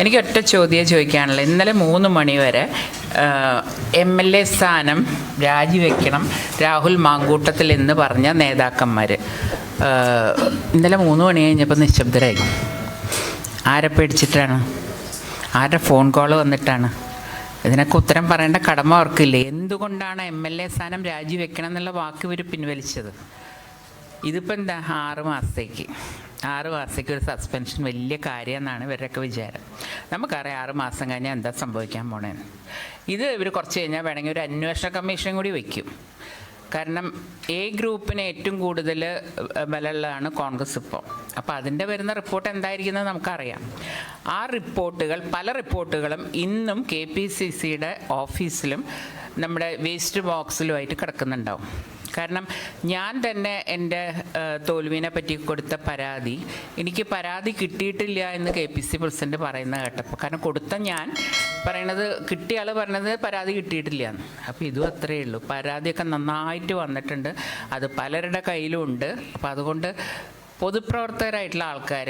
എനിക്ക് ഒറ്റ ചോദ്യം ചോദിക്കാനുള്ളത്. ഇന്നലെ മൂന്ന് മണി വരെ എം എൽ എ സ്ഥാനം രാജിവെക്കണം രാഹുൽ മാങ്കൂട്ടത്തിൽ എന്ന് പറഞ്ഞ നേതാക്കന്മാർ ഇന്നലെ മൂന്ന് മണി കഴിഞ്ഞപ്പോൾ നിശബ്ദരായി. ആരെ പേടിച്ചിട്ടാണ്? ആരുടെ ഫോൺ കോൾ വന്നിട്ടാണ്? ഇതിനൊക്കെ ഉത്തരം പറയേണ്ട കടമ അവർക്കില്ലേ? എന്തുകൊണ്ടാണ് എം എൽ എ സ്ഥാനം രാജിവെക്കണം എന്നുള്ള വാക്ക് ഇവർ പിൻവലിച്ചത്? ഇതിപ്പോൾ എന്താ? ആറ് മാസത്തേക്ക്. ആറ് മാസത്തേക്ക് ഒരു സസ്പെൻഷൻ വലിയ കാര്യമെന്നാണ് ഇവരുടെയൊക്കെ വിചാരം. നമുക്കറിയാം ആറ് മാസം കഴിഞ്ഞാൽ എന്താ സംഭവിക്കാൻ പോണേന്ന് ഇത് ഇവർ കുറച്ച് കഴിഞ്ഞാൽ വേണമെങ്കിൽ ഒരു അന്വേഷണ കമ്മീഷൻ കൂടി വയ്ക്കും കാരണം എ ഗ്രൂപ്പിന് ഏറ്റവും കൂടുതൽ ബലമുള്ളതാണ് കോൺഗ്രസ് ഇപ്പോൾ അപ്പോൾ അതിന്റെ വരുന്ന റിപ്പോർട്ട് എന്തായിരിക്കുന്നത് നമുക്കറിയാം. ആ റിപ്പോർട്ടുകൾ പല റിപ്പോർട്ടുകളും ഇന്നും കെ പി സി സിയുടെ ഓഫീസിലും നമ്മുടെ വേസ്റ്റ് ബോക്സിലുമായിട്ട് കിടക്കുന്നുണ്ടാവും. കാരണം ഞാൻ തന്നെ എന്റെ തോൽവിനെ പറ്റി കൊടുത്ത പരാതി എനിക്ക് പരാതി കിട്ടിയിട്ടില്ല എന്ന് കെ പി സി പ്രസിഡന്റ് പറയുന്ന കേട്ടപ്പോൾ കാരണം കൊടുത്ത ഞാൻ പറയണത് കിട്ടിയ ആൾ പറഞ്ഞത് പരാതി കിട്ടിയിട്ടില്ല എന്ന് അപ്പോൾ ഇതും അത്രയേ ഉള്ളൂ. പരാതിയൊക്കെ നന്നായിട്ട് വന്നിട്ടുണ്ട്. അത് പലരുടെ കയ്യിലും ഉണ്ട്. അപ്പോൾ അതുകൊണ്ട് പൊതുപ്രവർത്തകരായിട്ടുള്ള ആൾക്കാർ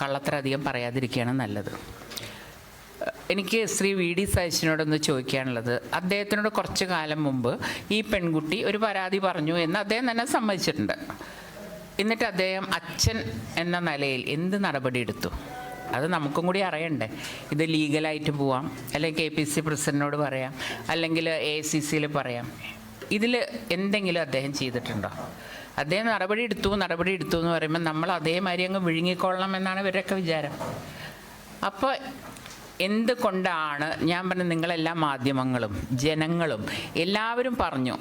കള്ളത്തരധികം പറയാതിരിക്കുകയാണ് നല്ലത്. എനിക്ക് ശ്രീ വി ഡി സതീശനോടൊന്ന് ചോദിക്കാനുള്ളത്. അദ്ദേഹത്തിനോട് കുറച്ച് കാലം മുമ്പ് ഈ പെൺകുട്ടി ഒരു പരാതി പറഞ്ഞു എന്ന് അദ്ദേഹം തന്നെ സമ്മതിച്ചിട്ടുണ്ട്. എന്നിട്ട് അദ്ദേഹം അച്ഛൻ എന്ന നിലയിൽ എന്ത് നടപടി എടുത്തു? അത് നമുക്കും കൂടി അറിയണ്ടേ. ഇത് ലീഗലായിട്ട് പോവാം അല്ലെങ്കിൽ കെ പി സി പ്രസിഡന്റിനോട് പറയാം അല്ലെങ്കിൽ എ സി സിയിൽ പറയാം. ഇതിൽ എന്തെങ്കിലും അദ്ദേഹം ചെയ്തിട്ടുണ്ടോ? അദ്ദേഹം നടപടി എടുത്തു നടപടി എടുത്തു എന്ന് പറയുമ്പോൾ നമ്മൾ അതേമാതിരി അങ്ങ് വിഴുങ്ങിക്കൊള്ളണം എന്നാണ് ഇവരൊക്കെ വിചാരം. അപ്പോൾ എന്തുകൊണ്ടാണ് ഞാൻ പറഞ്ഞ നിങ്ങളെല്ലാ മാധ്യമങ്ങളും ജനങ്ങളും എല്ലാവരും പറഞ്ഞു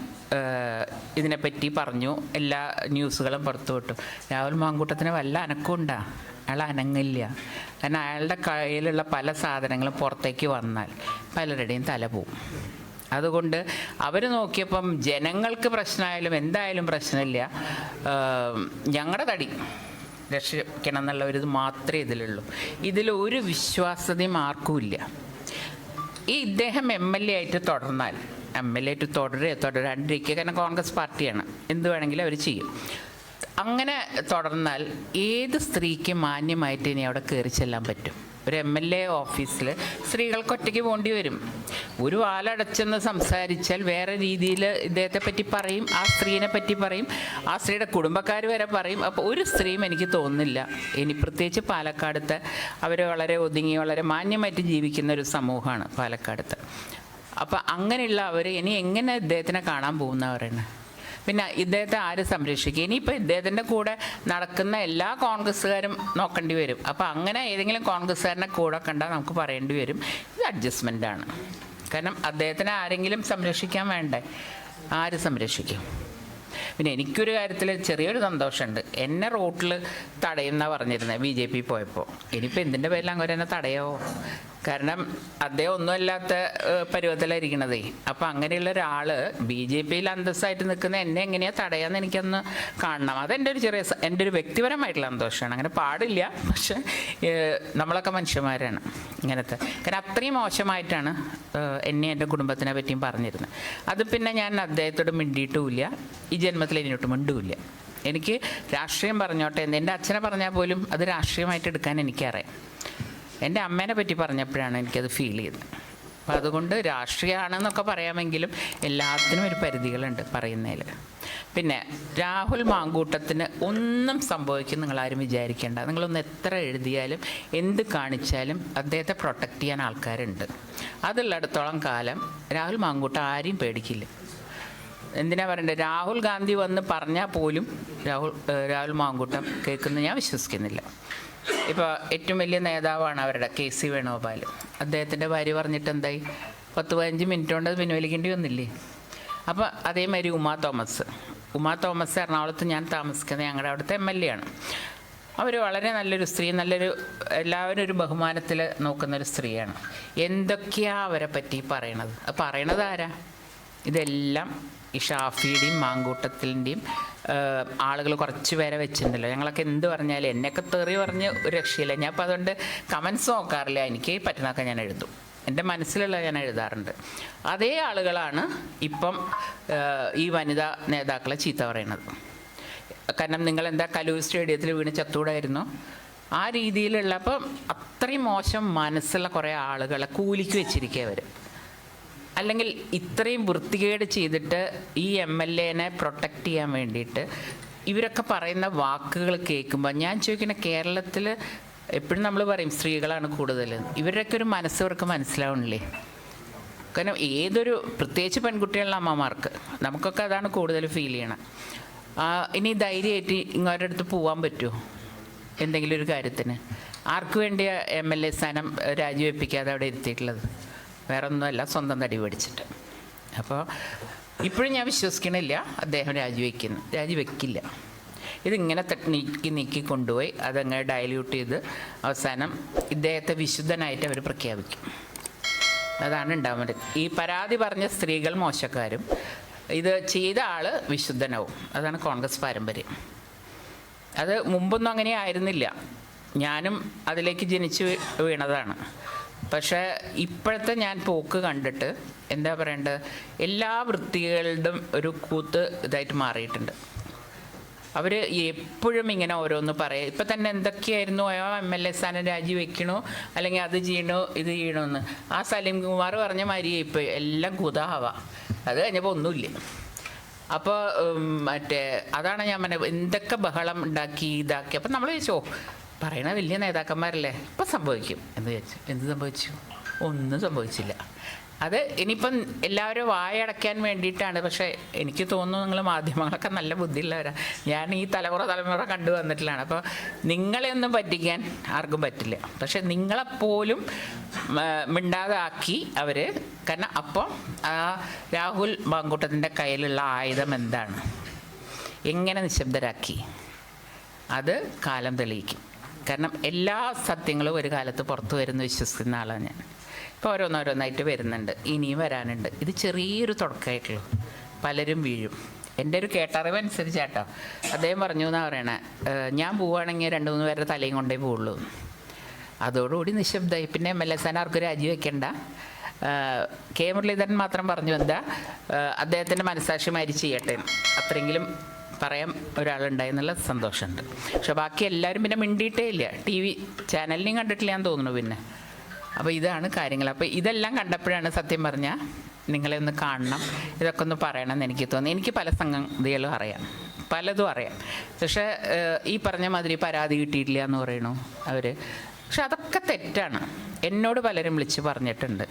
ഇതിനെപ്പറ്റി പറഞ്ഞു എല്ലാ ന്യൂസുകളും പുറത്തുവിട്ടു. രാഹുൽ മാങ്കൂട്ടത്തിന് വല്ല അനക്കമുണ്ടാ? അയാൾ അനങ്ങില്ല. കാരണം അയാളുടെ കയ്യിലുള്ള പല സാധനങ്ങളും പുറത്തേക്ക് വന്നാൽ പലരുടെയും തല പോവും. അതുകൊണ്ട് അവർ നോക്കിയപ്പം ജനങ്ങൾക്ക് പ്രശ്നമായാലും എന്തായാലും പ്രശ്നമില്ല. ഞങ്ങളുടെ തടി. രക്ഷിക്കണം എന്നുള്ള ഒരു ഇത് മാത്രമേ ഇതിലുള്ളൂ. ഇതിലൊരു ഒരു വിശ്വാസ്യതയും ആർക്കുമില്ല ഈ ഇദ്ദേഹം എം എൽ എ ആയിട്ട് തുടർന്നാൽ എം എൽ എ ആയിട്ട് തുടരുക തുടരാണ്ടിരിക്കുക കാരണം കോൺഗ്രസ് പാർട്ടിയാണ്. എന്ത് വേണമെങ്കിലും അവർ ചെയ്യും. അങ്ങനെ തുടർന്നാൽ ഏത് സ്ത്രീക്ക് മാന്യമായിട്ട് ഇനി അവിടെ കയറി ചെല്ലാൻ പറ്റും? ഒരു എം എൽ എ ഓഫീസിൽ സ്ത്രീകൾക്ക് ഒറ്റയ്ക്ക് പോകേണ്ടി വരും. ഒരു വാലടച്ചെന്ന് സംസാരിച്ചാൽ വേറെ രീതിയിൽ ഇദ്ദേഹത്തെ പറ്റി പറയും ആ സ്ത്രീനെ പറ്റി പറയും ആ സ്ത്രീയുടെ കുടുംബക്കാർ വരെ പറയും. അപ്പോൾ ഒരു സ്ത്രീയും എനിക്ക് തോന്നുന്നില്ല. ഇനി പ്രത്യേകിച്ച് പാലക്കാടത്തെ അവർ വളരെ ഒതുങ്ങി വളരെ മാന്യമായിട്ട് ജീവിക്കുന്ന ഒരു സമൂഹമാണ് പാലക്കാടത്ത്. അപ്പോൾ അങ്ങനെയുള്ള അവർ ഇനി എങ്ങനെ ഇദ്ദേഹത്തിനെ കാണാൻ പോകുന്നവരാണ് പിന്നെ ഇദ്ദേഹത്തെ ആര് സംരക്ഷിക്കും? ഇനിയിപ്പോൾ ഇദ്ദേഹത്തിന്റെ കൂടെ നടക്കുന്ന എല്ലാ കോൺഗ്രസ്സുകാരും നോക്കേണ്ടി വരും. അപ്പോൾ അങ്ങനെ ഏതെങ്കിലും കോൺഗ്രസ്സുകാരനെ കൂടെ കണ്ടാൽ നമുക്ക് പറയേണ്ടി വരും. ഇത് അഡ്ജസ്റ്റ്മെന്റ് ആണ്. കാരണം അദ്ദേഹത്തിനെ ആരെങ്കിലും സംരക്ഷിക്കാൻ വേണ്ടേ? ആര് സംരക്ഷിക്കും? പിന്നെ എനിക്കൊരു കാര്യത്തിൽ ചെറിയൊരു സന്തോഷമുണ്ട്. എന്നെ റോട്ടിൽ തടയുന്ന പറഞ്ഞിരുന്നത് ബി ജെ പി പോയപ്പോൾ ഇനിയിപ്പോൾ എന്തിന്റെ പേരിൽ അങ്ങനെ എന്നെ തടയാവോ കാരണം അദ്ദേഹം ഒന്നുമല്ലാത്ത പരുവത്തിലായിരിക്കണതേ. അപ്പം അങ്ങനെയുള്ള ഒരാൾ ബി ജെ പിയിൽ അന്തസ്സായിട്ട് നിൽക്കുന്ന എന്നെ എങ്ങനെയാ തടയാന്ന് എനിക്കൊന്ന് കാണണം. അതെന്റെ ഒരു ചെറിയ എന്റെ ഒരു വ്യക്തിപരമായിട്ടുള്ള സന്തോഷമാണ്. അങ്ങനെ പാടില്ല പക്ഷെ നമ്മളൊക്കെ മനുഷ്യന്മാരാണ് ഇങ്ങനത്തെ. കാരണം അത്രയും മോശമായിട്ടാണ് എന്നെ എന്റെ കുടുംബത്തിനെ പറ്റിയും പറഞ്ഞിരുന്നത് അത് പിന്നെ ഞാൻ അദ്ദേഹത്തോട് മിണ്ടിയിട്ടുമില്ല. ഈ ജന്മത്തിൽ ഇനിയോട്ട് മിണ്ടുമില്ല എനിക്ക് രാഷ്ട്രീയം പറഞ്ഞോട്ടെ എന്റെ അച്ഛനെ പറഞ്ഞാൽ പോലും അത് രാഷ്ട്രീയമായിട്ട് എടുക്കാൻ എനിക്കറിയാം. എന്റെ അമ്മേനെ പറ്റി പറഞ്ഞപ്പോഴാണ് എനിക്കത് ഫീൽ ചെയ്തത്. അപ്പം അതുകൊണ്ട് രാഷ്ട്രീയമാണെന്നൊക്കെ പറയാമെങ്കിലും എല്ലാത്തിനും ഒരു പരിധികളുണ്ട് പറയുന്നതിൽ. പിന്നെ രാഹുൽ മാങ്കൂട്ടത്തിന് ഒന്നും സംഭവിക്കും നിങ്ങൾ ആരും വിചാരിക്കേണ്ട. നിങ്ങളൊന്ന് എത്ര എഴുതിയാലും എന്ത് കാണിച്ചാലും അദ്ദേഹത്തെ പ്രൊട്ടക്റ്റ് ചെയ്യാൻ ആൾക്കാരുണ്ട്. അതുള്ളിടത്തോളം കാലം രാഹുൽ മാങ്കൂട്ടം ആരെയും പേടിക്കില്ല. എന്തിനാ പറയണ്ടത് രാഹുൽ ഗാന്ധി വന്ന് പറഞ്ഞാൽ പോലും രാഹുൽ രാഹുൽ മാങ്കൂട്ടം കേൾക്കുന്ന ഞാൻ വിശ്വസിക്കുന്നില്ല. ഇപ്പോൾ ഏറ്റവും വലിയ നേതാവാണ് അവരുടെ കെ സി വേണുഗോപാൽ അദ്ദേഹത്തിന്റെ ഭാര്യ പറഞ്ഞിട്ട് എന്തായി പത്ത് പതിനഞ്ച് മിനിറ്റ് കൊണ്ട് അത് പിൻവലിക്കേണ്ടി വന്നില്ലേ? അപ്പോൾ അതേമാതിരി ഉമാ തോമസ്. ഉമാ തോമസ് എറണാകുളത്ത് ഞാൻ താമസിക്കുന്നത് ഞങ്ങളുടെ അവിടുത്തെ എം എൽ എ ആണ്. അവർ വളരെ നല്ലൊരു സ്ത്രീ നല്ലൊരു എല്ലാവരും ഒരു ബഹുമാനത്തിൽ നോക്കുന്നൊരു സ്ത്രീയാണ്. എന്തൊക്കെയാണ് അവരെ പറ്റി പറയണത്? പറയണത് ആരാ? ഇതെല്ലാം ഈ ഷാഫിയുടെയും മാങ്കൂട്ടത്തിന്റെയും ആളുകൾ കുറച്ച് പേരെ വെച്ചിട്ടുണ്ടല്ലോ. ഞങ്ങളൊക്കെ എന്ത് പറഞ്ഞാലും എന്നെയൊക്കെ തെറി പറഞ്ഞ് ഒരു രക്ഷയില്ല. ഞാൻ അപ്പോൾ അതുകൊണ്ട് കമൻസ് നോക്കാറില്ല. എനിക്ക് പറ്റുന്നതൊക്കെ ഞാൻ എഴുതും. എന്റെ മനസ്സിലുള്ള ഞാൻ എഴുതാറുണ്ട്. അതേ ആളുകളാണ് ഇപ്പം ഈ വനിതാ നേതാക്കളെ ചീത്ത പറയണത് കാരണം നിങ്ങൾ എന്താ കലൂർ സ്റ്റേഡിയത്തിൽ വീണ് ചത്തൂടായിരുന്നു ആ രീതിയിലുള്ള അപ്പം അത്രയും മോശം മനസ്സുള്ള കുറേ ആളുകളെ കൂലിക്ക് വെച്ചിരിക്കുക അവർ അല്ലെങ്കിൽ ഇത്രയും വൃത്തികേട് ചെയ്തിട്ട് ഈ എം എൽ എനെ പ്രൊട്ടക്റ്റ് ചെയ്യാൻ വേണ്ടിയിട്ട് ഇവരൊക്കെ പറയുന്ന വാക്കുകൾ കേൾക്കുമ്പോൾ ഞാൻ ചോദിക്കുന്ന കേരളത്തിൽ എപ്പോഴും നമ്മൾ പറയും സ്ത്രീകളാണ് കൂടുതൽ ഇവരുടെയൊക്കെ ഒരു മനസ്സ് ഇവർക്ക് മനസ്സിലാവണില്ലേ? കാരണം ഏതൊരു പ്രത്യേകിച്ച് പെൺകുട്ടികളുടെ അമ്മമാർക്ക് നമുക്കൊക്കെ അതാണ് കൂടുതൽ ഫീൽ ചെയ്യണം. ഇനി ധൈര്യമായിട്ട് ഇങ്ങോട്ട് അടുത്ത് പോകാൻ പറ്റുമോ എന്തെങ്കിലും ഒരു കാര്യത്തിന്. ആർക്ക് വേണ്ടിയ എം എൽ എ സ്ഥാനം രാജിവെപ്പിക്കാതെ അവിടെ ഇരുത്തിയിട്ടുള്ളത്? വേറെ ഒന്നുമല്ല സ്വന്തം തടി പിടിച്ചിട്ട്. അപ്പോൾ ഇപ്പോഴും ഞാൻ വിശ്വസിക്കണില്ല അദ്ദേഹം രാജിവെക്കുന്നു. രാജിവെക്കില്ല. ഇതിങ്ങനെ നീക്കി നീക്കി കൊണ്ടുപോയി അതങ്ങനെ ഡയല്യൂട്ട് ചെയ്ത് അവസാനം ഇദ്ദേഹത്തെ വിശുദ്ധനായിട്ട് അവർ പ്രഖ്യാപിക്കും. അതാണ് ഉണ്ടാവുന്നത്. ഈ പരാതി പറഞ്ഞ സ്ത്രീകൾ മോശക്കാരും ഇത് ചെയ്ത ആൾ വിശുദ്ധനാവും. അതാണ് കോൺഗ്രസ് പാരമ്പര്യം. അത് മുമ്പൊന്നും അങ്ങനെ ആയിരുന്നില്ല. ഞാനും അതിലേക്ക് ജനിച്ച് വീണതാണ്. പക്ഷേ ഇപ്പോഴത്തെ ഞാൻ പോക്ക് കണ്ടിട്ട് എന്താ പറയേണ്ടത്? എല്ലാ വൃത്തികളുടെയും ഒരു കൂത്ത് ഇതായിട്ട് മാറിയിട്ടുണ്ട്. അവർ എപ്പോഴും ഇങ്ങനെ ഓരോന്ന് പറയുക ഇപ്പം തന്നെ എന്തൊക്കെയായിരുന്നു? ആ എം എൽ എ സ്ഥാനം രാജിവെക്കണോ അല്ലെങ്കിൽ അത് ചെയ്യണോ ഇത് ചെയ്യണമെന്ന് ആ സലീം കുമാർ പറഞ്ഞ മാതിരി ഇപ്പോൾ എല്ലാം കുതാവ അത് കഴിഞ്ഞപ്പോൾ ഒന്നുമില്ല. അപ്പോൾ മറ്റേ അതാണ് ഞാൻ പറഞ്ഞത്. എന്തൊക്കെ ബഹളം ഉണ്ടാക്കി ഇതാക്കി. അപ്പം നമ്മൾ ചോദിച്ചോ പറയണ വലിയ നേതാക്കന്മാരല്ലേ? ഇപ്പം സംഭവിക്കും. എന്ന് വിചാരിച്ചു. എന്ത് സംഭവിച്ചു? ഒന്നും സംഭവിച്ചില്ല. അത് ഇനിയിപ്പം എല്ലാവരും വായടയ്ക്കാൻ വേണ്ടിയിട്ടാണ്. പക്ഷേ എനിക്ക് തോന്നുന്നു നിങ്ങൾ മാധ്യമങ്ങളൊക്കെ നല്ല ബുദ്ധിയുള്ളവരാണ് ഞാൻ ഈ തലമുറ തലമുറ കണ്ടു വന്നിട്ടുള്ളതാണ് അപ്പോൾ നിങ്ങളെ ഒന്നും പറ്റിക്കാൻ ആർക്കും പറ്റില്ല. പക്ഷെ നിങ്ങളെപ്പോലും മിണ്ടാതാക്കി അവർ കാരണം അപ്പം ആ രാഹുൽ മാങ്കൂട്ടത്തിന്റെ കയ്യിലുള്ള ആയുധം എന്താണ്? എങ്ങനെ നിശബ്ദരാക്കി? അത് കാലം തെളിയിക്കും. കാരണം എല്ലാ സത്യങ്ങളും ഒരു കാലത്ത് പുറത്തു വരുന്ന വിശ്വസിക്കുന്ന ആളാണ് ഞാൻ. ഇപ്പോൾ ഓരോന്നോരോന്നായിട്ട് വരുന്നുണ്ട്. ഇനിയും വരാനുണ്ട്. ഇത് ചെറിയൊരു തുടക്കമായിട്ടുള്ളൂ. പലരും വീഴും. എന്റെ ഒരു കേട്ടറിവ് അനുസരിച്ചാട്ടോ. അദ്ദേഹം പറഞ്ഞു എന്നാണ് പറയണേ ഞാൻ പോവുകയാണെങ്കിൽ രണ്ട് മൂന്ന് പേരുടെ തലയും കൊണ്ടേ പോവുള്ളൂ. അതോടുകൂടി നിശബ്ദമായി. പിന്നെ എം എൽ എ സ്ഥാനം ആർക്കും രാജിവെക്കണ്ട കെ മുരളീധരൻ മാത്രം പറഞ്ഞു എന്താ അദ്ദേഹത്തിന്റെ മനസാക്ഷിമാരി ചെയ്യട്ടെ. അത്രയെങ്കിലും പറയാൻ ഒരാളുണ്ടായെന്നുള്ള സന്തോഷമുണ്ട്. പക്ഷെ ബാക്കി എല്ലാവരും പിന്നെ മിണ്ടിയിട്ടേ ഇല്ല. ടി വി ചാനലിനെയും കണ്ടിട്ടില്ല ഞാൻ തോന്നുന്നു പിന്നെ. അപ്പോൾ ഇതാണ് കാര്യങ്ങൾ. അപ്പോൾ ഇതെല്ലാം കണ്ടപ്പോഴാണ് സത്യം പറഞ്ഞാൽ നിങ്ങളെ ഒന്ന് കാണണം. ഇതൊക്കെ ഒന്ന് പറയണം എന്ന് എനിക്ക് തോന്നി. എനിക്ക് പല സംഗതികളും അറിയാം. പലതും അറിയാം. പക്ഷേ ഈ പറഞ്ഞ മാതിരി പരാതി കിട്ടിയിട്ടില്ല എന്ന് പറയണു അവർ പക്ഷെ അതൊക്കെ തെറ്റാണ്. എന്നോട് പലരും വിളിച്ച് പറഞ്ഞിട്ടുണ്ട്.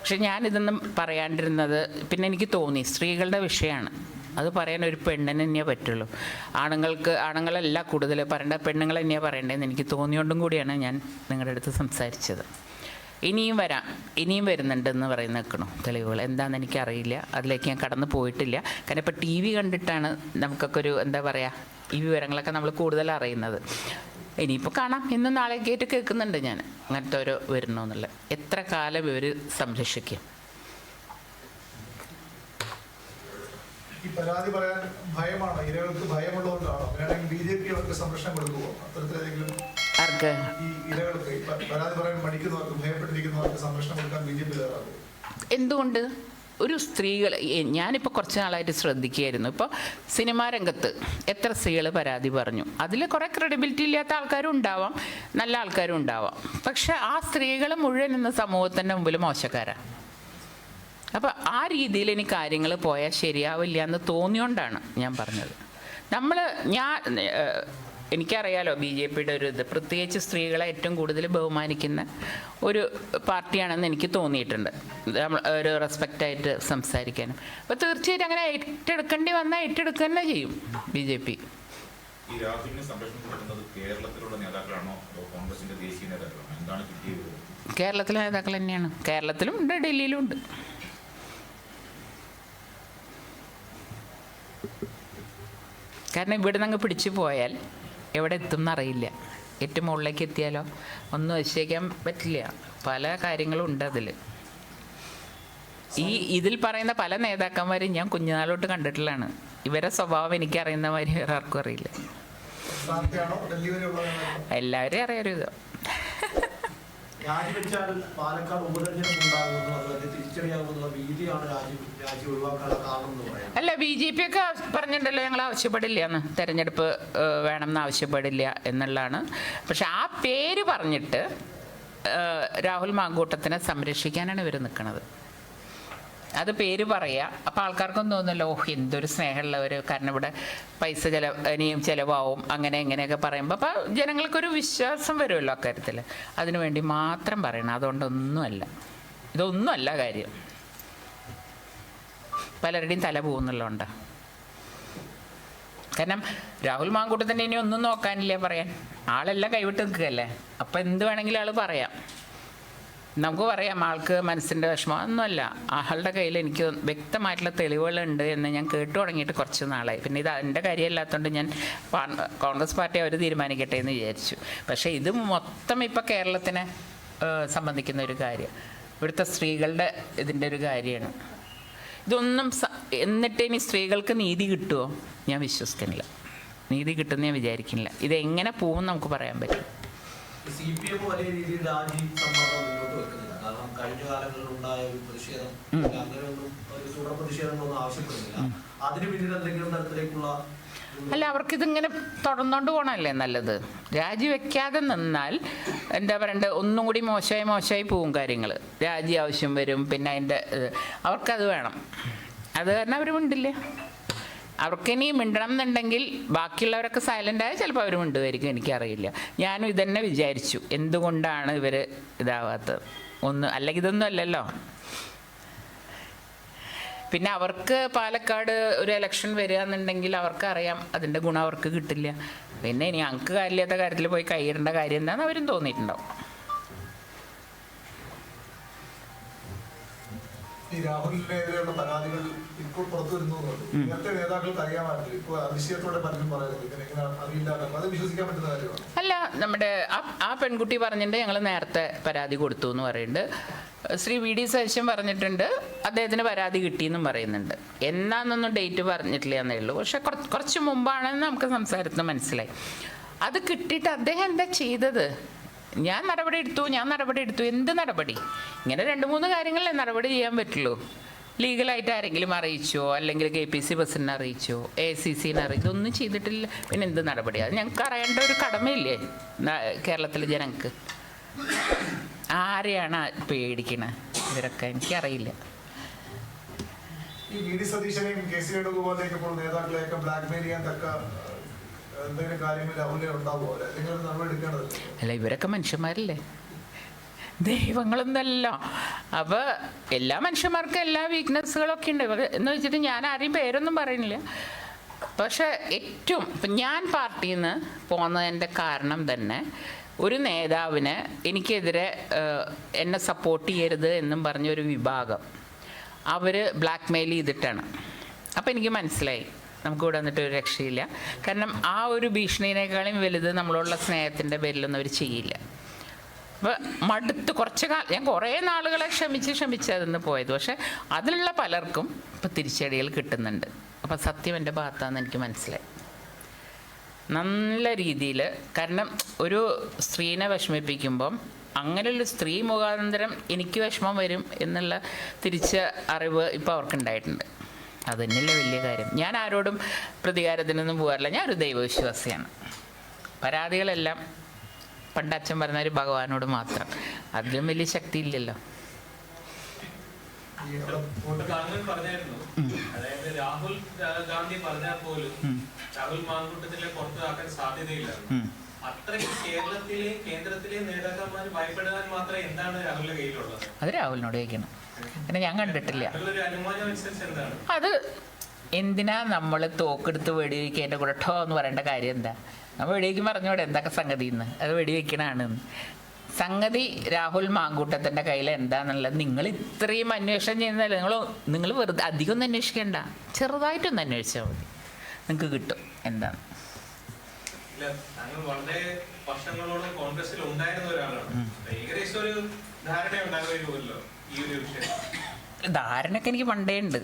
പക്ഷെ ഞാനിതൊന്നും പറയാണ്ടിരുന്നത് പിന്നെ എനിക്ക് തോന്നി. സ്ത്രീകളുടെ വിഷയമാണ്. അത് പറയാൻ ഒരു പെണ്ണിന് തന്നെയേ പറ്റുള്ളൂ. ആണുങ്ങൾക്ക് ആണുങ്ങളല്ല കൂടുതൽ പറയേണ്ട പെണ്ണുങ്ങൾ തന്നെയാണ് പറയേണ്ടതെന്ന് എനിക്ക് തോന്നിയോണ്ടും കൂടിയാണ് ഞാൻ നിങ്ങളുടെ അടുത്ത് സംസാരിച്ചത്. ഇനിയും വരാം. ഇനിയും വരുന്നുണ്ടെന്ന് പറയുന്ന നിൽക്കണു തെളിവുകൾ? എന്താണെന്ന് എനിക്കറിയില്ല. അതിലേക്ക് ഞാൻ കടന്നു പോയിട്ടില്ല. കാരണം ഇപ്പോൾ ടി വി കണ്ടിട്ടാണ് നമുക്കൊക്കെ ഒരു എന്താ പറയുക ഈ വിവരങ്ങളൊക്കെ നമ്മൾ കൂടുതൽ അറിയുന്നത്. ഇനിയിപ്പോൾ കാണാം. ഇന്നും നാളെ കേട്ട് കേൾക്കുന്നുണ്ട് ഞാൻ. അങ്ങനത്തെ ഓരോ വരണമെന്നുള്ളത് എത്ര കാലം ഇവർ സംരക്ഷിക്കും? ഈ പരാതി പറയാൻ ഭയമാണ്. ഇരകൾക്ക് ഭയമുള്ളതുകൊണ്ടാണോ. അങ്ങനെയാണെങ്കിൽ ബി ജെ പി അവർക്ക് സംരക്ഷണം കൊടുക്കുമോ അത്തരത്തിലേതെങ്കിലും ഈ ഇരകൾക്ക് പരാതി പറയാൻ മടിക്കുന്നവർക്ക് ഭയപ്പെട്ടിരിക്കുന്നവർക്ക് സംരക്ഷണം കൊടുക്കാൻ ബി ജെ പി എന്തുകൊണ്ട്? ഒരു സ്ത്രീകൾ ഞാനിപ്പോൾ കുറച്ച് നാളായിട്ട് ശ്രദ്ധിക്കുകയായിരുന്നു. ഇപ്പോൾ സിനിമാ രംഗത്ത് എത്ര സ്ത്രീകൾ പരാതി പറഞ്ഞു? അതിൽ കുറേ ക്രെഡിബിലിറ്റി ഇല്ലാത്ത ആൾക്കാരും ഉണ്ടാവാം നല്ല ആൾക്കാരും ഉണ്ടാവാം. പക്ഷെ ആ സ്ത്രീകൾ മുഴുവൻ ഇന്ന് സമൂഹത്തിന്റെ മുമ്പിൽ മോശക്കാരാണ് അപ്പോൾ ആ രീതിയിൽ ഇനി കാര്യങ്ങൾ പോയാൽ ശരിയാവില്ല എന്ന് തോന്നിയോണ്ടാണ് ഞാൻ പറഞ്ഞത്. നമ്മൾ ഞാൻ എനിക്കറിയാലോ ബി ജെ പിയുടെ ഒരു ഇത്. പ്രത്യേകിച്ച് സ്ത്രീകളെ ഏറ്റവും കൂടുതൽ ബഹുമാനിക്കുന്ന ഒരു പാർട്ടിയാണെന്ന് എനിക്ക് തോന്നിയിട്ടുണ്ട്. നമ്മൾ ഒരു റെസ്പെക്റ്റായിട്ട് സംസാരിക്കാനും. അപ്പോൾ തീർച്ചയായിട്ടും അങ്ങനെ ഏറ്റെടുക്കേണ്ടി വന്നാൽ ഏറ്റെടുക്കുക തന്നെ ചെയ്യും ബി ജെ പി. ഈ രാഹുലിന് സംരക്ഷണം കൊടുക്കുന്നത് കേരളത്തിലുള്ള നേതാക്കളാണോ അതോ കോൺഗ്രസിന്റെ ദേശീയ നേതാക്കളാണോ? എന്താണ് കിട്ടിയത് കേരളത്തിലെ നേതാക്കൾ തന്നെയാണ്. കേരളത്തിലും ഉണ്ട് ഡൽഹിയിലും ഉണ്ട്. കാരണം ഇവിടെ നിന്ന് പിടിച്ചു പോയാൽ എവിടെ എത്തും എന്നറിയില്ല ഏറ്റവും മുകളിലേക്ക് എത്തിയാലോ? ഒന്നും നിശ്ചയിക്കാൻ പറ്റില്ല. പല കാര്യങ്ങളും ഉണ്ട് അതിൽ ഈ ഇതിൽ പറയുന്ന പല നേതാക്കന്മാരും ഞാൻ കുഞ്ഞുനാളോട്ട് കണ്ടിട്ടുള്ളതാണ്. ഇവരെ സ്വഭാവം എനിക്ക് അറിയുന്ന മാതിരി വേറെ ആർക്കും അറിയില്ല. എല്ലാവരും ഡൽഹി വരെയുള്ള നേതാക്കൾ? എല്ലാവരെയും അറിയാം ഒരു ഇത് രാജിവെച്ചാൽ പാലക്കാട് ഉപതെരഞ്ഞെടുപ്പ് ഉണ്ടാകുമെന്നും അതുപോലെ തിരിച്ചടിയാകുമെന്നുള്ള ഭീതിയാണ് രാജി രാജി ഒഴിവാക്കാനുള്ള കാരണം എന്ന് പറയാം അല്ല ബി ജെ പി ഒക്കെ പറഞ്ഞിട്ടുണ്ടല്ലോ ഞങ്ങൾ ആവശ്യപ്പെടില്ല എന്ന്. തെരഞ്ഞെടുപ്പ് വേണമെന്ന് ആവശ്യപ്പെടില്ല എന്നുള്ളതാണ്. പക്ഷെ ആ പേര് പറഞ്ഞിട്ട് രാഹുൽ മാങ്കൂട്ടത്തിനെ സംരക്ഷിക്കാനാണ് ഇവർ നിൽക്കുന്നത് അത് പേര് പറയാ. അപ്പോൾ ആൾക്കാർക്കൊന്നും തോന്നുന്നല്ലോ ഓഹ് എന്തൊരു സ്നേഹമുള്ളവർ കാരണം. ഇവിടെ പൈസ ചില ഇനിയും ചിലവാവും അങ്ങനെ ഇങ്ങനെയൊക്കെ പറയുമ്പോൾ അപ്പോൾ ജനങ്ങൾക്കൊരു വിശ്വാസം വരുമല്ലോ അക്കാര്യത്തിൽ അതിനുവേണ്ടി മാത്രം പറയണം. അതുകൊണ്ടൊന്നുമല്ല. ഇതൊന്നുമല്ല കാര്യം. പലരുടെയും തല പോകുന്നുള്ളതുകൊണ്ട് കാരണം രാഹുൽ മാങ്കൂട്ടത്തിന്റെ ഇനി ഒന്നും നോക്കാനില്ല പറയാൻ. ആളെല്ലാം കൈവിട്ട് നിൽക്കുകയല്ലേ? അപ്പം എന്ത് വേണമെങ്കിലും ആൾ പറയാം. നമുക്ക് പറയാം ആൾക്ക് മനസ്സിന്റെ വിഷമം ഒന്നുമല്ല. ആളുടെ കയ്യിൽ എനിക്ക് വ്യക്തമായിട്ടുള്ള തെളിവുകളുണ്ട് എന്ന് ഞാൻ കേട്ടു തുടങ്ങിയിട്ട് കുറച്ച് നാളായി. പിന്നെ ഇത് എന്റെ കാര്യമല്ലാത്തതുകൊണ്ട് ഞാൻ കോൺഗ്രസ് പാർട്ടി അവർ തീരുമാനിക്കട്ടെ എന്ന് വിചാരിച്ചു. പക്ഷേ ഇത് മൊത്തം ഇപ്പോൾ കേരളത്തിനെ സംബന്ധിക്കുന്ന ഒരു കാര്യം. ഇവിടുത്തെ സ്ത്രീകളുടെ ഇതിന്റെ ഒരു കാര്യമാണ്. ഇതൊന്നും എന്നിട്ട് ഇനി സ്ത്രീകൾക്ക് നീതി കിട്ടുമോ ഞാൻ വിശ്വസിക്കുന്നില്ല. നീതി കിട്ടുമെന്ന് ഞാൻ വിചാരിക്കുന്നില്ല. ഇതെങ്ങനെ പോകും നമുക്ക് പറയാൻ പറ്റും. സി പി എം വലിയ രീതിയിൽ രാജി സമ്മർദ്ദം മുന്നോട്ട് വെക്കുന്നില്ല. കാരണം കഴിഞ്ഞ കാലങ്ങളിൽ ഉണ്ടായ ഒരു പ്രതിഷേധം. അങ്ങനെയൊന്നും ഒരു തുടർ പ്രതിഷേധങ്ങളൊന്നും ആവശ്യപ്പെടുന്നില്ല അതിന് പിന്നിൽ എന്തെങ്കിലും തരത്തിലേക്കുള്ള അല്ല അവർക്കിതിങ്ങനെ തുടർന്നുകൊണ്ട് പോകണമല്ലേ നല്ലത്? രാജിവെക്കാതെ നിന്നാൽ എന്താ പറയണ്ടത് ഒന്നും കൂടി മോശമായി മോശമായി പോവും കാര്യങ്ങൾ രാജി ആവശ്യം വരും പിന്നെ അതിന്റെ. അവർക്കത് വേണം. അത് കാരണം അവർ മിണ്ടില്ല. അവർക്കിനി മിണ്ടണം എന്നുണ്ടെങ്കിൽ ബാക്കിയുള്ളവരൊക്കെ സൈലന്റ് ആയാൽ ചിലപ്പോൾ അവർ മിണ്ടുമായിരിക്കും എനിക്കറിയില്ല. ഞാനും ഇതന്നെ വിചാരിച്ചു. എന്തുകൊണ്ടാണ് ഇവർ ഇതാവാത്തത്? ഒന്ന് അല്ലെങ്കിൽ ഇതൊന്നും അല്ലല്ലോ. പിന്നെ അവർക്ക് പാലക്കാട് ഒരു ഇലക്ഷൻ വരിക എന്നുണ്ടെങ്കിൽ അവർക്ക് അറിയാം അതിന്റെ ഗുണം അവർക്ക് കിട്ടില്ല. പിന്നെ ഇനി ഞങ്ങൾക്ക് കാര്യമില്ലാത്ത കാര്യത്തിൽ പോയി കൈയിടേണ്ട കാര്യം എന്താണെന്ന് അവരും തോന്നിയിട്ടുണ്ടാവും. ഈ രാഹുലിനെതിരെയുള്ള പരാതികൾ ഇപ്പോൾ പുറത്തു വരുന്നു എന്നുള്ളത്. നേരത്തെ നേതാക്കൾക്ക് അറിയാമായിരുന്നു. ഇപ്പോൾ അതിശയത്തോടെ പലരും പറയുന്നത് ഇങ്ങനെ അറിയില്ല അത് വിശ്വസിക്കാൻ പറ്റുന്ന കാര്യമാണ്. അല്ല നമ്മുടെ ആ പെൺകുട്ടി പറഞ്ഞിട്ടുണ്ട് ഞങ്ങൾ നേരത്തെ പരാതി കൊടുത്തു എന്ന് പറയുന്നുണ്ട്. ശ്രീ വി ഡി സതീശൻ പറഞ്ഞിട്ടുണ്ട് അദ്ദേഹത്തിന് പരാതി കിട്ടിയെന്നും പറയുന്നുണ്ട്. എന്നാന്നൊന്നും ഡേറ്റ് പറഞ്ഞിട്ടില്ല എന്നേ ഉള്ളൂ. പക്ഷെ കുറച്ച് കുറച്ച് മുമ്പാണെന്ന് നമുക്ക് സംസാരത്തിന് മനസ്സിലായി. അത് കിട്ടിയിട്ട് അദ്ദേഹം എന്താ ചെയ്തത്? ഞാൻ നടപടി എടുത്തു ഞാൻ നടപടി എടുത്തു. എന്ത് നടപടി? ഇങ്ങനെ രണ്ട് മൂന്ന് കാര്യങ്ങളെ നടപടി ചെയ്യാൻ പറ്റുള്ളൂ. ലീഗലായിട്ട് ആരെങ്കിലും അറിയിച്ചോ? അല്ലെങ്കിൽ കെ പി സി ബസ്സിനെ അറിയിച്ചോ? A C സിനെ അറിയിച്ചോ? ഒന്നും ചെയ്തിട്ടില്ല. പിന്നെ എന്ത് നടപടി? അത് ഞങ്ങൾക്ക് അറിയേണ്ട ഒരു കടമയില്ലേ? കേരളത്തിലെ ജനങ്ങൾക്ക്. ആരെയാണ് പേടിക്കണേ? ഇവരൊക്കെ എനിക്കറിയില്ല. ഈ വി ഡി സതീശനെയും കെ സി വേണുഗോപാലിനെയൊക്കെ നേതാക്കളെയൊക്കെ ബ്ലാക്ക്മെയിൽ ചെയ്യാൻ തക്ക അല്ല? ഇവരൊക്കെ മനുഷ്യന്മാരല്ലേ? ദൈവങ്ങളൊന്നല്ല. അപ്പോൾ എല്ലാ മനുഷ്യന്മാർക്കും എല്ലാ വീക്ക്നെസ്സുകളൊക്കെ ഉണ്ട്. എന്ന് വെച്ചിട്ട് ഞാൻ ആരെയും പേരൊന്നും പറയുന്നില്ല. പക്ഷേ ഏറ്റവും ഇപ്പം ഞാൻ പാർട്ടിയിൽ നിന്ന് പോകുന്നതിന്റെ കാരണം തന്നെ ഒരു നേതാവിന് എനിക്കെതിരെ എന്നെ സപ്പോർട്ട് ചെയ്യരുത് എന്നും പറഞ്ഞൊരു വിഭാഗം അവർ ബ്ലാക്ക് മെയിൽ ചെയ്തിട്ടാണ്. അപ്പോൾ എനിക്ക് മനസ്സിലായി. നമുക്ക് ഇവിടെ വന്നിട്ട് ഒരു രക്ഷയില്ല. കാരണം ആ ഒരു ഭീഷണിനേക്കാളും വലുത് നമ്മളുള്ള സ്നേഹത്തിന്റെ പേരിലൊന്നും അവർ ചെയ്യില്ല. അപ്പോൾ മടുത്ത് കുറച്ച് കാലം ഞാൻ കുറേ നാളുകളെ ക്ഷമിച്ച് ക്ഷമിച്ച് അതിന്ന് പോയത്. പക്ഷേ അതിലുള്ള പലർക്കും ഇപ്പം തിരിച്ചടികൾ കിട്ടുന്നുണ്ട്. അപ്പം സത്യം എന്റെ ഭാഗത്താണെന്ന് എനിക്ക് മനസ്സിലായി. നല്ല രീതിയിൽ കാരണം ഒരു സ്ത്രീനെ വിഷമിപ്പിക്കുമ്പം അങ്ങനെയുള്ള സ്ത്രീ മുഖാന്തരം എനിക്ക് വിഷമം വരും എന്നുള്ള തിരിച്ച അറിവ് ഇപ്പോൾ അവർക്കുണ്ടായിട്ടുണ്ട്. അത് തന്നെയല്ലേ വലിയ കാര്യം. ഞാൻ ആരോടും പ്രതികാരത്തിനൊന്നും പോകാറില്ല. ഞാൻ ഒരു ദൈവവിശ്വാസിയാണ്. പരാതികളെല്ലാം പണ്ട് അച്ഛൻ പറഞ്ഞ ഒരു ഭഗവാനോട് മാത്രം. അതിലും വലിയ ശക്തി ഇല്ലല്ലോ അതായത് രാഹുൽ ഗാന്ധി പറഞ്ഞാൽ പോലും രാഹുൽ മാങ്കൂട്ടത്തിലെ പുറത്താക്കാൻ സാധ്യതയില്ല. ഉം. അത്രയ്ക്ക് കേരളത്തിലെ കേന്ദ്രത്തിലെ നേതാക്കന്മാർ ഭയപ്പെടാൻ മാത്രം എന്താണ് രാഹുലിന്റെ കയ്യിലുള്ളത്? അത് രാഹുലിനോട് ചോദിക്കണം. പിന്നെ ഞാൻ കണ്ടിട്ടില്ല. അത് എന്തിനാ നമ്മൾ തോക്കെടുത്ത് വെടിവെക്കേന്റെ കൂടെ? ഠോ എന്ന് പറയേണ്ട കാര്യം എന്താ? നമ്മൾ വെടിവെക്കും പറഞ്ഞോടെ എന്തൊക്കെ സംഗതി എന്ന് അത് വെടിവെക്കണാണ് സംഗതി രാഹുൽ മാങ്കൂട്ടത്തിന്റെ കയ്യിൽ എന്താണെന്നുള്ളത് നിങ്ങൾ ഇത്രയും അന്വേഷണം ചെയ്യുന്നതല്ല? നിങ്ങൾ നിങ്ങൾ വെറുതെ അധികം ഒന്നും അന്വേഷിക്കേണ്ട. ചെറുതായിട്ടൊന്ന് അന്വേഷിച്ചാൽ മതി. നിങ്ങൾക്ക് കിട്ടും. എന്താണ്? വളരെ വർഷങ്ങളോളം കോൺഗ്രസിൽ ഉണ്ടായിരുന്ന ഒരാളാണ്. ഏകദേശം ഒരു ധാരണ ഉണ്ടാകുമല്ലോ ഈ എനിക്ക് പണ്ടേ ഉണ്ട്.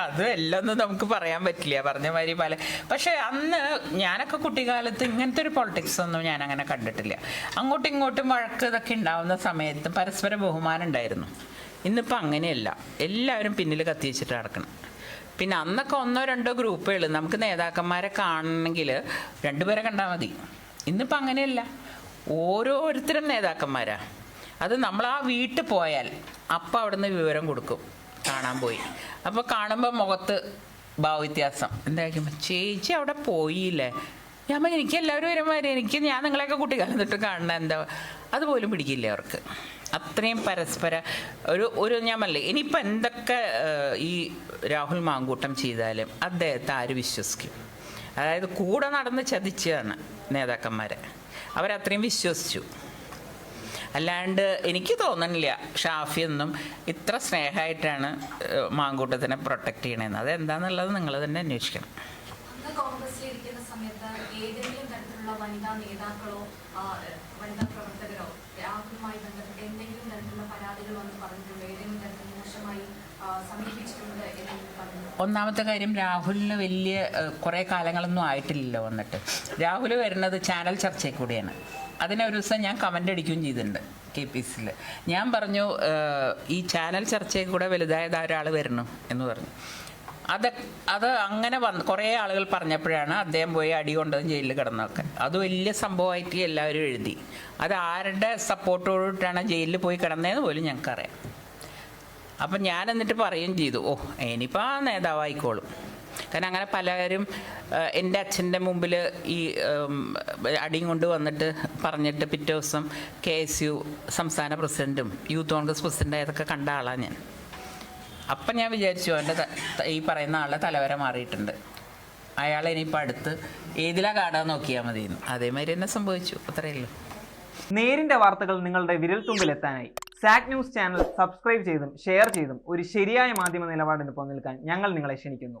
അതും എല്ലാം ഒന്നും നമുക്ക് പറയാൻ പറ്റില്ല. പറഞ്ഞ മാതിരി പല. പക്ഷെ അന്ന് ഞാനൊക്കെ കുട്ടിക്കാലത്ത് ഇങ്ങനത്തെ ഒരു പൊളിറ്റിക്സ് ഒന്നും ഞാൻ അങ്ങനെ കണ്ടിട്ടില്ല. അങ്ങോട്ടും ഇങ്ങോട്ടും വഴക്ക് ഇതൊക്കെ ഉണ്ടാവുന്ന സമയത്ത് പരസ്പര ബഹുമാനം ഉണ്ടായിരുന്നു. ഇന്നിപ്പോൾ അങ്ങനെയല്ല. എല്ലാവരും പിന്നിൽ കത്തിവെച്ചിട്ട് നടക്കണം. പിന്നെ അന്നൊക്കെ ഒന്നോ രണ്ടോ ഗ്രൂപ്പുകൾ നമുക്ക് നേതാക്കന്മാരെ കാണണമെങ്കിൽ രണ്ടുപേരെ കണ്ടാൽ മതി. ഇന്നിപ്പോൾ അങ്ങനെയല്ല. ഓരോരുത്തരും നേതാക്കന്മാരാ. അത് നമ്മൾ ആ വീട്ടിൽ പോയാൽ അപ്പം അവിടുന്ന് വിവരം കൊടുക്കും. കാണാൻ പോയി. അപ്പോൾ കാണുമ്പോൾ മുഖത്ത് ഭാവവ്യത്യാസം. എന്തായിരിക്കും? ചേച്ചി അവിടെ പോയില്ലേ? ഞാൻ പറഞ്ഞു, എനിക്ക് എല്ലാവരും വരുമാതിരി എനിക്ക് ഞാൻ നിങ്ങളെയൊക്കെ കുട്ടിക്കാലം തൊട്ട് കാണുന്ന എന്താ അതുപോലും പിടിക്കില്ല അവർക്ക്? അത്രയും പരസ്പര ഒരു ഒരു ഞാൻ പറഞ്ഞില്ലേ ഇനിയിപ്പോൾ എന്തൊക്കെ ഈ രാഹുൽ മാങ്കൂട്ടം ചെയ്താലും അദ്ദേഹത്തെ ആര് വിശ്വസിക്കും? അതായത് കൂടെ നടന്ന് ചതിച്ചതാണ് നേതാക്കന്മാരെ. അവരത്രയും വിശ്വസിച്ചു. അല്ലാണ്ട് എനിക്ക് തോന്നണില്ല. ഷാഫി ഒന്നും ഇത്ര സ്നേഹമായിട്ടാണ് മാങ്കൂട്ടത്തിനെ പ്രൊട്ടക്ട് ചെയ്യണമെന്ന് അതെന്താന്നുള്ളത് നിങ്ങൾ തന്നെ അന്വേഷിക്കണം. സമയത്ത് ഏതെങ്കിലും തരത്തിലുള്ള വനിതാ നേതാക്കളോ വനിതാ പ്രവർത്തകരോ രാഹുലുമായി ബന്ധപ്പെട്ട് എന്തെങ്കിലും തരത്തിലുള്ള പരാതികൾ വന്ന് പറഞ്ഞിട്ടുണ്ടോ? ഏതെങ്കിലും തരത്തിൽ മോശമായി സമീപിച്ചിട്ടുണ്ട് പറഞ്ഞു ഒന്നാമത്തെ കാര്യം രാഹുലിന് വലിയ കുറേ കാലങ്ങളൊന്നും ആയിട്ടില്ലല്ലോ വന്നിട്ട്. രാഹുൽ വരുന്നത് ചാനൽ ചർച്ചയിൽ കൂടിയാണ്. അതിനെ ഒരു ദിവസം ഞാൻ കമന്റ് അടിക്കുകയും ചെയ്തിട്ടുണ്ട് കെ പി സിയിൽ ഞാൻ പറഞ്ഞു ഈ ചാനൽ ചർച്ചയിൽ കൂടെ വലുതായത് ഒരാൾ വരണം എന്ന് പറഞ്ഞു. അത് അത് അങ്ങനെ വന്ന് കുറേ ആളുകൾ പറഞ്ഞപ്പോഴാണ് അദ്ദേഹം പോയി അടി കൊണ്ടതും ജയിലിൽ കിടന്നൊക്കെ. അത് വലിയ സംഭവമായിട്ട് എല്ലാവരും എഴുതി. അത് ആരുടെ സപ്പോർട്ടോടിട്ടാണ് ജയിലിൽ പോയി കിടന്നതെന്ന് പോലും ഞങ്ങൾക്കറിയാം. അപ്പം ഞാൻ എന്നിട്ട് പറയുകയും ചെയ്തു ഓ ഇനിയിപ്പോൾ ആ നേതാവായിക്കോളും. കാരണം അങ്ങനെ പലരും എന്റെ അച്ഛന്റെ മുമ്പിൽ ഈ അടിയും കൊണ്ട് വന്നിട്ട് പറഞ്ഞിട്ട് പിറ്റേ ദിവസം കെ എസ് യു സംസ്ഥാന പ്രസിഡന്റും യൂത്ത് കോൺഗ്രസ് പ്രസിഡന്റായതൊക്കെ കണ്ട ആളാണ് ഞാൻ. അപ്പം ഞാൻ വിചാരിച്ചു അവന്റെ ഈ പറയുന്ന ആളുടെ തലവര മാറിയിട്ടുണ്ട്. അയാൾ ഇനിയിപ്പോൾ അടുത്ത് ഏതിലാ കാടാൻ നോക്കിയാൽ മതി അതേമാതിരി തന്നെ സംഭവിച്ചു അത്രയല്ലോ നേരിന്റെ വാർത്തകൾ നിങ്ങളുടെ വിരൽത്തുമ്പിൽ എത്താനായി സാക് ന്യൂസ് ചാനൽ സബ്സ്ക്രൈബ് ചെയ്തും ഷെയർ ചെയ്തും ഒരു ശരിയായ മാധ്യമ നിലപാടിന് പോകാൻ ഞങ്ങൾ നിങ്ങളെ ക്ഷണിക്കുന്നു.